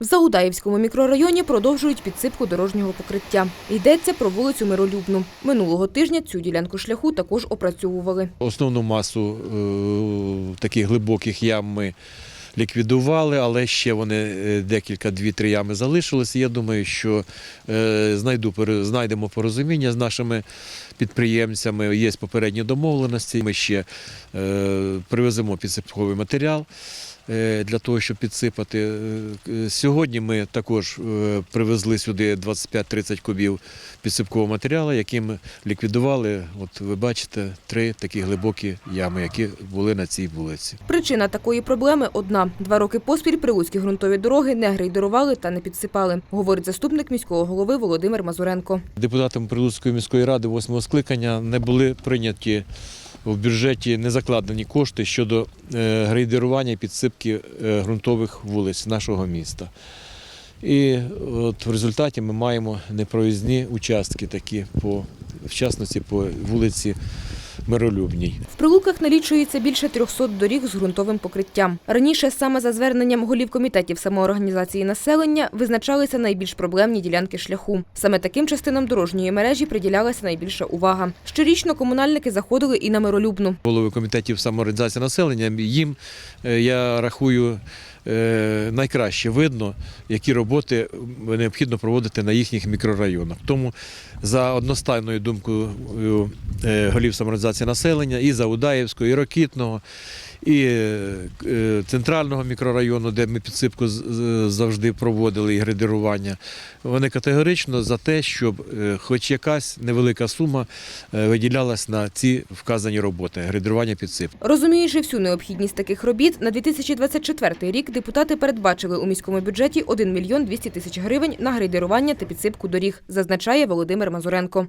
В Заудаївському мікрорайоні продовжують підсипку дорожнього покриття. Йдеться про вулицю Миролюбну. Минулого тижня цю ділянку шляху також опрацьовували. Основну масу е, таких глибоких ям ми ліквідували, але ще вони е, декілька, дві-три ями залишилися. Я думаю, що е, знайду, знайдемо порозуміння з нашими підприємцями. Є попередні домовленості. Ми ще привеземо підсипковий матеріал. Е, Для того, щоб підсипати. Е, Сьогодні ми також е, привезли сюди 25-30 кубів підсипкового матеріалу, яким ліквідували, от ви бачите, три такі глибокі ями, які були на цій вулиці. Причина такої проблеми одна: два роки поспіль прилуцькі ґрунтові дороги не грейдерували та не підсипали, говорить заступник міського голови Володимир Мазуренко. Депутатами Прилуцької міської ради восьмого скликання не були прийняті в бюджеті не закладені кошти щодо е, грейдерування і підсипки е, ґрунтових вулиць нашого міста. І от в результаті ми маємо непроїзні участки такі, по, в частності по вулиці Миролюбній. В прилуках налічується більше 300 доріг з ґрунтовим покриттям. Раніше саме за зверненням голів комітетів самоорганізації населення визначалися найбільш проблемні ділянки шляху. Саме таким частинам дорожньої мережі приділялася найбільша увага. Щорічно комунальники заходили і на миролюбну. голови комітетів самоорганізації населення, їм, е, я рахую, найкраще видно, які роботи необхідно проводити на їхніх мікрорайонах. Тому за одностайною думкою е, голів самоорганізації населення і Заудаївського, і Рокітного, і е, центрального мікрорайону, де ми підсипку завжди проводили і грейдерування, вони категорично за те, щоб е, хоч якась невелика сума е, виділялась на ці вказані роботи грейдерування підсипки. Розуміючи всю необхідність таких робіт, на 2024 рік депутати передбачили у міському бюджеті 1 мільйон 200 тисяч гривень на грейдерування та підсипку доріг, зазначає Володимир Мазуренко.